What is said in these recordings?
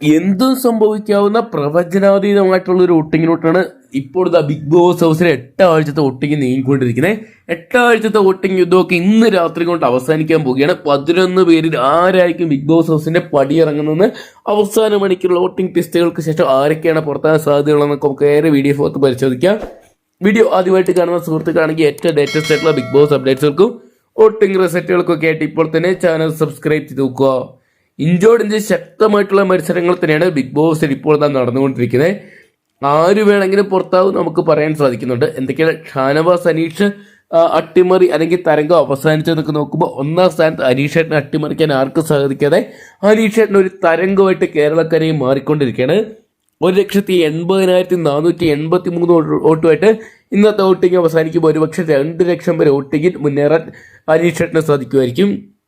എന്തും സംഭവിക്കാവുന്ന പ്രവചനാതീതമായിട്ടുള്ള ഒരു വോട്ടിങ്ങിലോട്ടാണ് ഇപ്പോൾ ഇതാ ബിഗ് ബോസ് ഹൗസിലെ എട്ടാഴ്ചത്തെ വോട്ടിങ് നീങ്ങിക്കൊണ്ടിരിക്കുന്നത്. എട്ടാഴ്ചത്തെ വോട്ടിംഗ് യുദ്ധമൊക്കെ ഇന്ന് രാത്രി കൊണ്ട് അവസാനിക്കാൻ പോവുകയാണ്. പതിനൊന്ന് പേരിൽ ആരായിരിക്കും ബിഗ് ബോസ് ഹൗസിന്റെ പടിയിറങ്ങുന്നതെന്ന് അവസാന മണിക്കുള്ള വോട്ടിംഗ് ടെസ്റ്റുകൾക്ക് ശേഷം ആരൊക്കെയാണ് പുറത്താൻ സാധ്യതയുള്ളതെന്നൊക്കെ നമുക്ക് ഏറെ വീഡിയോ ഫോർത്ത് പരിശോധിക്കാം. വീഡിയോ ആദ്യമായിട്ട് കാണുന്ന സുഹൃത്തുക്കളാണെങ്കിൽ ഏറ്റവും ലേറ്റസ്റ്റ് ആയിട്ടുള്ള ബിഗ് ബോസ് അപ്ഡേറ്റ്സുകൾക്കും വോട്ടിംഗ് റിസൾട്ടുകൾക്കൊക്കെ ആയിട്ട് ഇപ്പോൾ തന്നെ ചാനൽ സബ്സ്ക്രൈബ് ചെയ്ത് നോക്കുക. ഇഞ്ചോടിഞ്ച് ശക്തമായിട്ടുള്ള മത്സരങ്ങൾ തന്നെയാണ് ബിഗ് ബോസിൽ ഇപ്പോൾ തന്നെ നടന്നുകൊണ്ടിരിക്കുന്നത്. ആര് വേണമെങ്കിലും പുറത്താവും നമുക്ക് പറയാൻ സാധിക്കുന്നുണ്ട്. എന്തൊക്കെയാണ്? ഷാനവാസ് അനീഷ് അട്ടിമറി അല്ലെങ്കിൽ തരംഗം അവസാനിച്ചതൊക്കെ നോക്കുമ്പോൾ ഒന്നാം സ്ഥാനത്ത് അനീഷേട്ടനെ അട്ടിമറിക്കാൻ ആർക്കും സാധിക്കാതെ അനീഷേട്ടൻ ഒരു തരംഗമായിട്ട് കേരളക്കരയും മാറിക്കൊണ്ടിരിക്കുകയാണ്. ഒരു ലക്ഷത്തി എൺപതിനായിരത്തി നാനൂറ്റി എൺപത്തി മൂന്ന് വോട്ടുമായിട്ട് ഇന്നത്തെ വോട്ടിംഗ് അവസാനിക്കുമ്പോൾ ഒരുപക്ഷെ രണ്ട് ലക്ഷം വരെ വോട്ടിങ്ങിൽ മുന്നേറാൻ അനീഷേട്ടന് സാധിക്കുമായിരിക്കും.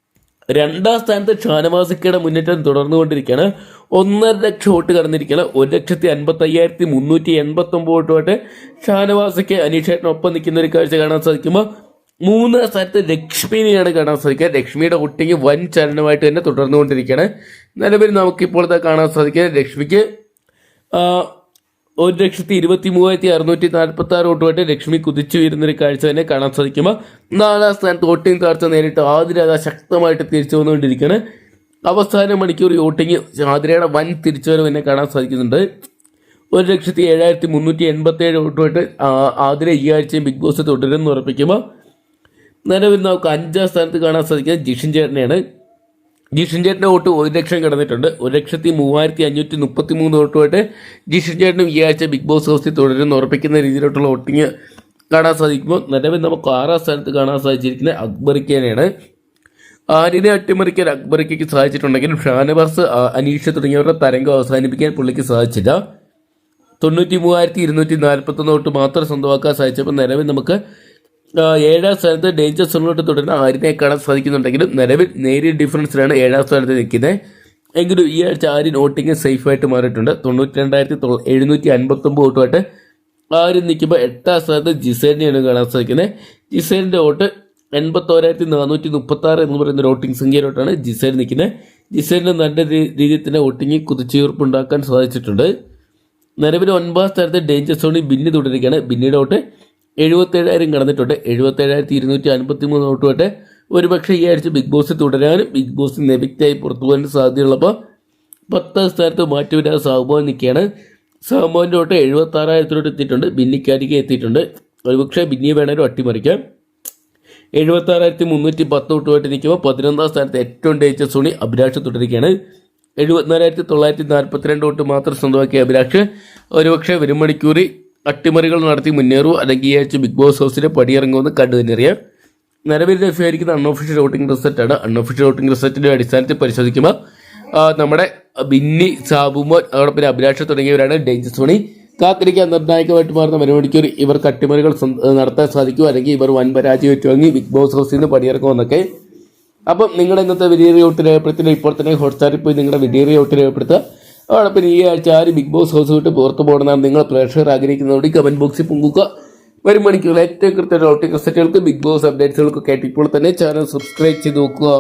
രണ്ടാം സ്ഥാനത്ത് ഷാനവാസിക്കയുടെ മുന്നേറ്റം തുടർന്നുകൊണ്ടിരിക്കുകയാണ്. ഒന്നര ലക്ഷം വോട്ട് കടന്നിരിക്കുകയാണ്. ഒരു ലക്ഷത്തി അൻപത്തി അയ്യായിരത്തി മുന്നൂറ്റി എൺപത്തി ഒമ്പത് വോട്ടുമായിട്ട് ഷാനവാസിക്ക് അനീഷേട്ടനൊപ്പം നിൽക്കുന്ന ഒരു കാഴ്ച കാണാൻ സാധിക്കുമ്പോൾ മൂന്നാം സ്ഥാനത്ത് ലക്ഷ്മിനെയാണ് കാണാൻ സാധിക്കുക. ലക്ഷ്മിയുടെ കുട്ടിക്ക് വൻ ചലനമായിട്ട് തന്നെ തുടർന്നുകൊണ്ടിരിക്കുകയാണ്. നിലവിൽ നമുക്കിപ്പോൾ ഇതാ കാണാൻ സാധിക്കുക. ലക്ഷ്മിക്ക് ഒരു ലക്ഷത്തി ഇരുപത്തി മൂവായിരത്തി അറുന്നൂറ്റി നാൽപ്പത്തി ആറ് വോട്ടുമായിട്ട് ലക്ഷ്മി കുതിച്ചു വരുന്നൊരു കാഴ്ച തന്നെ കാണാൻ സാധിക്കുമ്പോൾ നാലാം സ്ഥാനത്ത് വോട്ടിംഗ് താഴ്ച നേരിട്ട് ആതിരാത ശക്തമായിട്ട് തിരിച്ചു വന്നുകൊണ്ടിരിക്കുകയാണ്. അവസാന മണിക്കൂർ വോട്ടിംഗ് ആതിരയുടെ വൻ തിരിച്ചുവരവ് തന്നെ കാണാൻ സാധിക്കുന്നുണ്ട്. ഒരു ലക്ഷത്തി ഏഴായിരത്തി മുന്നൂറ്റി എൺപത്തി ഏഴ് വോട്ടുമായിട്ട് ആതിര ഈ ആഴ്ചയും ബിഗ് ബോസ് തുടരുമെന്ന് ഉറപ്പിക്കുമ്പോൾ നിലവിൽ നമുക്ക് അഞ്ചാം സ്ഥാനത്ത് കാണാൻ സാധിക്കുന്നത് ജിഷിൻ ചേട്ടനെയാണ്. ജിഷിൻ സുഞ്ചേട്ടന്റെ വോട്ട് ഒരു ലക്ഷം കടന്നിട്ടുണ്ട്. ഒരു ലക്ഷത്തി മൂവായിരത്തി അഞ്ഞൂറ്റി മുപ്പത്തി മൂന്ന് വോട്ടുമായിട്ട് ജി സുഞ്ചേട്ടനും ഈ ആഴ്ച ബിഗ് ബോസ് ഹൗസിൽ തുടരുമെന്ന് ഉറപ്പിക്കുന്ന രീതിയിലോട്ടുള്ള വോട്ടിങ് കാണാൻ സാധിക്കുമ്പോൾ നിലവിൽ നമുക്ക് ആറാം സ്ഥാനത്ത് കാണാൻ സാധിച്ചിരിക്കുന്നത് അക്ബറിക്കേനെയാണ് ആര്യനെ അട്ടിമറിക്കാൻ അക്ബറിക്കയ്ക്ക് സാധിച്ചിട്ടുണ്ടെങ്കിലും ഷാനവാസ് അനീഷ തുടങ്ങിയവരുടെ തരംഗം അവസാനിപ്പിക്കാൻ പുള്ളിക്ക് സാധിച്ചില്ല. തൊണ്ണൂറ്റി മൂവായിരത്തി ഇരുന്നൂറ്റി നാൽപ്പത്തൊന്ന് വോട്ട് മാത്രം സ്വന്തമാക്കാൻ സാധിച്ചപ്പോൾ നിലവിൽ നമുക്ക് ഏഴാം സ്ഥാനത്ത് ഡേഞ്ചർ സോണിലോട്ട് തുടരുന്ന ആര്യനെ കാണാൻ സാധിക്കുന്നുണ്ടെങ്കിലും നിലവിൽ നേരിയ ഡിഫറൻസിലാണ് ഏഴാം സ്ഥാനത്ത് നിൽക്കുന്നത്. എങ്കിലും ഈ ആഴ്ച ആര്യൻ വോട്ടിങ് സേഫായിട്ട് മാറിയിട്ടുണ്ട്. തൊണ്ണൂറ്റി രണ്ടായിരത്തി എഴുന്നൂറ്റി അൻപത്തൊമ്പത് വോട്ടുമായിട്ട് ആര്യൻ നിൽക്കുമ്പോൾ എട്ടാം സ്ഥാനത്ത് ജിസേലിനെയാണ് കാണാൻ സാധിക്കുന്നത്. ജിസേലിന്റെ വോട്ട് എൺപത്തോരായിരത്തി നാനൂറ്റി മുപ്പത്തി ആറ് എന്ന് പറയുന്ന വോട്ടിംഗ് സംഖ്യയിലോട്ടാണ് ജിസേൽ നിൽക്കുന്നത്. ജിസേലിന് നല്ല രീതിയിൽ തന്നെ വോട്ടിംഗ് കുതിച്ചുയർപ്പുണ്ടാക്കാൻ സാധിച്ചിട്ടുണ്ട്. നിലവിൽ ഒൻപതാം സ്ഥാനത്ത് ഡേഞ്ചർ സോണിൽ ബിന്നി തുടരുകയാണ്. ബിന്നിയുടെ വോട്ട് എഴുപത്തേഴായിരം കടന്നിട്ടുണ്ട്. എഴുപത്തേഴായിരത്തി ഇരുന്നൂറ്റി അൻപത്തി മൂന്ന് വോട്ടുമായിട്ട് ഒരുപക്ഷെ ഈ ആഴ്ച ബിഗ് ബോസ് തുടരാനും ബിഗ് ബോസ് നെവിക്റ്റായി പുറത്തു പോകാനും സാധ്യതയുള്ളപ്പോൾ പത്താം സ്ഥാനത്ത് മാറ്റിവരാൻ സാഹുമോൻ നിൽക്കുകയാണ്. സാഹുമോന്റെ വോട്ട് എഴുപത്തി ആറായിരത്തിലോട്ട് എത്തിയിട്ടുണ്ട്. ബിന്നിക്കാരിക്ക് എത്തിയിട്ടുണ്ട്. ഒരുപക്ഷെ ബിന്നിയെ വേണേലും അട്ടിമറിക്കാം. എഴുപത്തി ആറായിരത്തി മുന്നൂറ്റി പത്ത് തൊട്ടുമായിട്ട് നിൽക്കുമ്പോൾ പതിനൊന്നാം സ്ഥാനത്ത് ഏറ്റവും ഡേച്ച സോണി അഭിലാഷ് തുടരുകയാണ്. എഴുപത്തിനാലായിരത്തി തൊള്ളായിരത്തി നാൽപ്പത്തിരണ്ട് തൊട്ട് മാത്രം സ്വന്തമാക്കിയ അഭിലാഷ്. ഒരുപക്ഷെ ഒരു മണിക്കൂറിൽ അട്ടിമറികൾ നടത്തി മുന്നേറൂ. അല്ലെങ്കിൽ ഈ ആഴ്ച ബിഗ് ബോസ് ഹൗസിലെ പടിയിറങ്ങുമെന്ന് കണ്ടു തന്നെയറിയാം നിലവിൽ ലഭ്യമായിരിക്കുന്ന അൺഒഫീഷ്യൽ വോട്ടിംഗ് റിസൾട്ടാണ് അൺഒഫീഷ്യൽ വോട്ടിംഗ് റിസൾട്ടിന്റെ അടിസ്ഥാനത്തിൽ പരിശോധിക്കുമ്പോൾ നമ്മുടെ ബിന്നി സാബുമോൻ അതോടൊപ്പം അഭിലാഷ് തുടങ്ങിയവരാണ് ഡേഞ്ചർ സോണി. കാത്തിരിക്കാൻ നിർണായകമായിട്ട് മാറുന്ന പരിപാടിക്ക് ഇവർ അട്ടിമറികൾ നടത്താൻ സാധിക്കും. അല്ലെങ്കിൽ ഇവർ വൻ പരാജയം ഏറ്റുവാങ്ങി ബിഗ് ബോസ് ഹൗസിൽ നിന്ന് പടിയിറക്കുമെന്നൊക്കെ അപ്പം നിങ്ങളുടെ ഇന്നത്തെ വലിയ വോട്ട് രേഖപ്പെടുത്തുന്ന ഇപ്പോൾ തന്നെ ഹോട്ട്സ്റ്റാറിൽ പോയി നിങ്ങളുടെ വലിയ വോട്ട് രേഖപ്പെടുത്തുക. അതോടൊപ്പം ഈ ആഴ്ച ആര് ബിഗ് ബോസ് ഹൗസ് വിട്ട് പുറത്തു പോകണമെന്നാണ് നിങ്ങൾ പ്രേക്ഷകർ ആഗ്രഹിക്കുന്നതോടെ കമന്റ് ബോക്സിൽ പങ്കുക വരും മണിക്കൂർ ഏറ്റവും കൃത്യമായ വോട്ടിംഗ് സെറ്റുകൾക്ക് ബിഗ് ബോസ് അപ്ഡേറ്റ്സുകൾക്ക് കേട്ടിപ്പോൾ തന്നെ ചാനൽ സബ്സ്ക്രൈബ് ചെയ്ത് നോക്കുക.